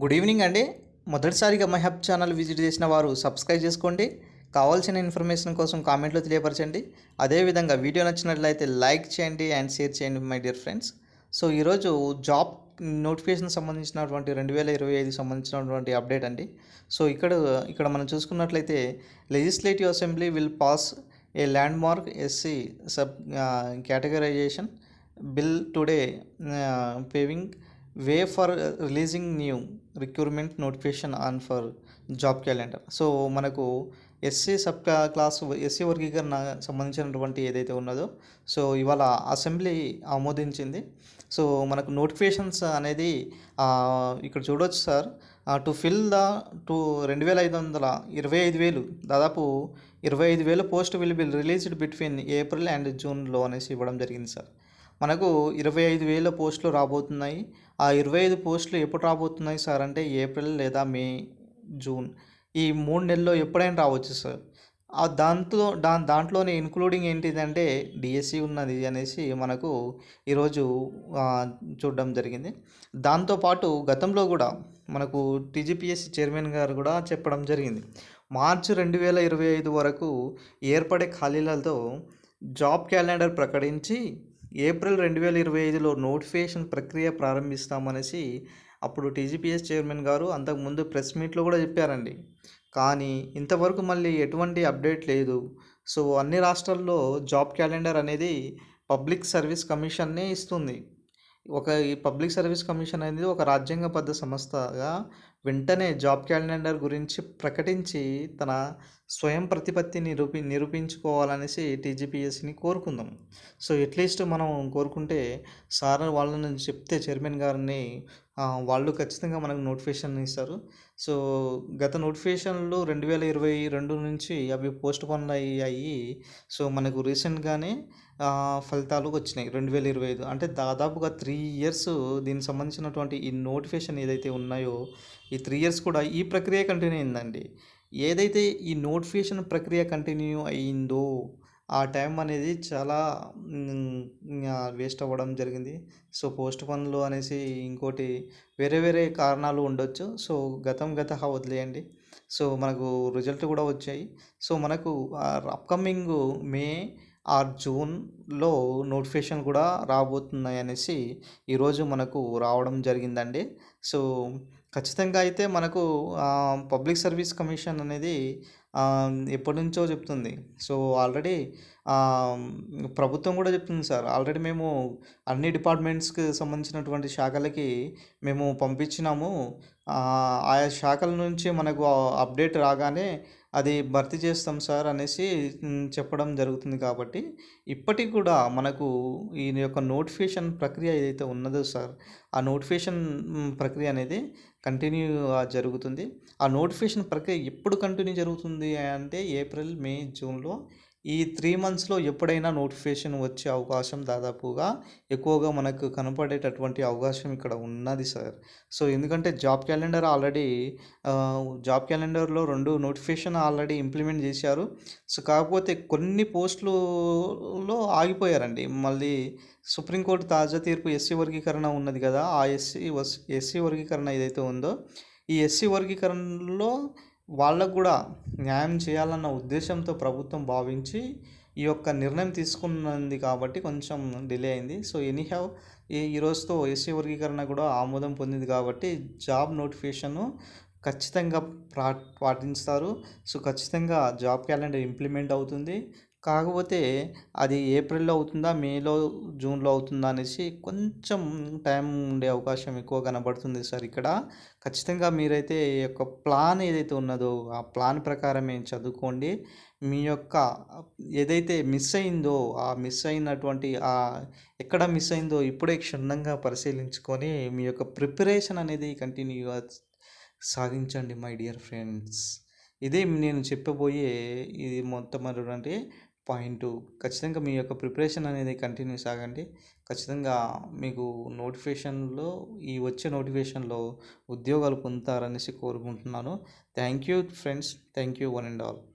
Good evening అండి. మొదటిసారిగా my hub channel visit చేసిన వారు సబ్స్క్రైబ్ చేసుకోండి. కావాల్సిన ఇన్ఫర్మేషన్ కోసం కామెంట్లో తెలియపరచండి. అదేవిధంగా వీడియో నచ్చినట్లయితే లైక్ చేయండి అండ్ షేర్ చేయండి మై డియర్ ఫ్రెండ్స్. సో ఈరోజు జాబ్ నోటిఫికేషన్ సంబంధించినటువంటి రెండు వేల ఇరవై ఐదు సంబంధించినటువంటి అప్డేట్ అండి. సో ఇక్కడ ఇక్కడ మనం చూసుకున్నట్లయితే legislative assembly will pass a landmark SC sub categorization. Bill today paving way for releasing new recruitment notification on for job calendar. So మనకు ఎస్సీ సబ్ క్లాస్ ఎస్సీ వర్గీకరణ సంబంధించినటువంటి ఏదైతే ఉన్నదో సో ఇవాళ అసెంబ్లీ ఆమోదించింది. సో మనకు నోటిఫికేషన్స్ అనేది ఇక్కడ చూడొచ్చు sir. To fill the to రెండు వేల ఐదు వందల ఇరవై ఐదు వేలు దాదాపు ఇరవై ఐదు వేల post will be released between April and జూన్లో అనేసి ఇవ్వడం జరిగింది సార్. మనకు ఇరవై ఐదు వేల పోస్టులు రాబోతున్నాయి. ఆ ఇరవై ఐదు పోస్టులు ఎప్పుడు రాబోతున్నాయి సార్? అంటే ఏప్రిల్ లేదా మే జూన్. ఈ మూడు నెలల్లో ఎప్పుడైనా రావచ్చు సార్. ఆ దాంతో దా దాంట్లోనే ఇన్క్లూడింగ్ ఏంటిదంటే డిఎస్సి ఉన్నది అనేసి మనకు ఈరోజు చూడడం జరిగింది. దాంతోపాటు గతంలో కూడా మనకు టీజీపీఎస్సి చైర్మన్ గారు కూడా చెప్పడం జరిగింది. మార్చి రెండు వేల ఇరవై ఐదు వరకు ఏర్పడే ఖాళీలతో జాబ్ క్యాలెండర్ ప్రకటించి ఏప్రిల్ రెండు వేల ఇరవై ఐదులో నోటిఫికేషన్ ప్రక్రియ ప్రారంభిస్తామనేసి అప్పుడు టీజీపీఎస్ చైర్మన్ గారు అంతకుముందు ప్రెస్ మీట్లో కూడా చెప్పారండి. కానీ ఇంతవరకు మళ్ళీ ఎటువంటి అప్డేట్ లేదు. సో అన్ని రాష్ట్రాల్లో జాబ్ క్యాలెండర్ అనేది పబ్లిక్ సర్వీస్ కమిషన్నే ఇస్తుంది. ఒక ఈ పబ్లిక్ సర్వీస్ కమిషన్ అనేది ఒక రాజ్యాంగబద్ధ సంస్థగా వెంటనే జాబ్ క్యాలెండర్ గురించి ప్రకటించి తన స్వయం ప్రతిపత్తి నిరూపి నిరూపించుకోవాలనేసి టీజీపీఎస్సిని కోరుకుందాం. సో అట్లీస్ట్ మనం కోరుకుంటే సార్ వాళ్ళని చెప్తే చైర్మన్ గారిని వాళ్ళు ఖచ్చితంగా మనకు నోటిఫికేషన్ ఇస్తారు. సో గత నోటిఫికేషన్లు రెండు వేల ఇరవై రెండు నుంచి అవి పోస్ట్ పోన్ అయ్యాయి. సో మనకు రీసెంట్గానే ఫలితాలు వచ్చినాయి రెండు వేల ఇరవై ఐదు. అంటే దాదాపుగా త్రీ ఇయర్స్ దీనికి సంబంధించినటువంటి ఈ నోటిఫికేషన్ ఏదైతే ఉన్నాయో ఈ త్రీ ఇయర్స్ కూడా ఈ ప్రక్రియ కంటిన్యూ అయిందండి. ఏదైతే ఈ నోటిఫికేషన్ ప్రక్రియ కంటిన్యూ అయిందో ఆ టైం అనేది చాలా వేస్ట్ అవ్వడం జరిగింది. సో పోస్ట్ పనులు అనేసి ఇంకోటి వేరే వేరే కారణాలు ఉండొచ్చు. సో గతం గత వదిలేయండి. సో మనకు రిజల్ట్ కూడా వచ్చాయి. సో మనకు అప్కమింగ్ మే ఆర్ జూన్లో నోటిఫికేషన్ కూడా రాబోతున్నాయి అనేసి ఈరోజు మనకు రావడం జరిగిందండి. సో ఖచ్చితంగా అయితే మనకు పబ్లిక్ సర్వీస్ కమిషన్ అనేది ఎప్పటి నుంచో చెప్తుంది. సో ఆల్రెడీ ప్రభుత్వం కూడా చెప్తుంది సార్. ఆల్రెడీ మేము అన్ని డిపార్ట్మెంట్స్కి సంబంధించినటువంటి శాఖలకి మేము పంపించినాము. ఆయా శాఖల నుంచి మనకు అప్డేట్ రాగానే అది భర్తీ చేస్తాం సార్ అనేసి చెప్పడం జరుగుతుంది కాబట్టి ఇప్పటికి కూడా మనకు ఈ యొక్క నోటిఫికేషన్ ప్రక్రియ ఏదైతే ఉన్నదో సార్ ఆ నోటిఫికేషన్ ప్రక్రియ అనేది కంటిన్యూ జరుగుతుంది. ఆ నోటిఫికేషన్ ప్రక్రియ ఎప్పుడు కంటిన్యూ జరుగుతుంది అంటే ఏప్రిల్ మే జూన్లో ఈ త్రీ మంత్స్లో ఎప్పుడైనా నోటిఫికేషన్ వచ్చే అవకాశం దాదాపుగా ఎక్కువగా మనకు కనపడేటటువంటి అవకాశం ఇక్కడ ఉన్నది సార్ సో ఎందుకంటే జాబ్ క్యాలెండర్ ఆల్రెడీ జాబ్ క్యాలెండర్లో రెండు నోటిఫికేషన్ ఆల్రెడీ ఇంప్లిమెంట్ చేశారు. సో కాకపోతే కొన్ని పోస్టులలో ఆగిపోయారండి. మళ్ళీ సుప్రీంకోర్టు తాజా తీర్పు ఎస్సీ వర్గీకరణ ఉన్నది కదా ఆ ఎస్సీ ఎస్సీ వర్గీకరణ ఏదైతే ఉందో ఈ ఎస్సీ వర్గీకరణలో వాళ్ళకు కూడా న్యాయం చేయాలన్న ఉద్దేశంతో ప్రభుత్వం భావించి ఈ యొక్క నిర్ణయం తీసుకున్నది కాబట్టి కొంచెం డిలే అయింది. సో ఎనీ హ్యావ్ ఈ ఈరోజుతో ఎస్సీ వర్గీకరణ కూడా ఆమోదం పొందింది కాబట్టి జాబ్ నోటిఫికేషను ఖచ్చితంగా ప్రా పాటిస్తారు. సో ఖచ్చితంగా జాబ్ క్యాలెండర్ ఇంప్లిమెంట్ అవుతుంది. కాకపోతే అది ఏప్రిల్లో అవుతుందా మేలో జూన్లో అవుతుందా అనేసి కొంచెం టైం ఉండే అవకాశం ఎక్కువ కనబడుతుంది సార్ ఇక్కడ. ఖచ్చితంగా మీరైతే ఈ యొక్క ప్లాన్ ఏదైతే ఉన్నదో ఆ ప్లాన్ ప్రకారమే చదువుకోండి. మీ యొక్క ఏదైతే మిస్ అయిందో ఆ మిస్ అయినటువంటి ఆ ఎక్కడ మిస్ అయిందో ఇప్పుడే క్షుణ్ణంగా పరిశీలించుకొని మీ యొక్క ప్రిపరేషన్ అనేది కంటిన్యూగా సాగించండి మై డియర్ ఫ్రెండ్స్. ఇదే నేను చెప్పబోయే ఇది మొట్టమొదటి పాయింట్. ఖచ్చితంగా మీ యొక్క ప్రిపరేషన్ అనేది కంటిన్యూ సాగండి. ఖచ్చితంగా మీకు నోటిఫికేషన్లో ఈ వచ్చే నోటిఫికేషన్లో ఉద్యోగాలు పొందుతారనేసి కోరుకుంటున్నాను. Thank you friends. Thank you one and all.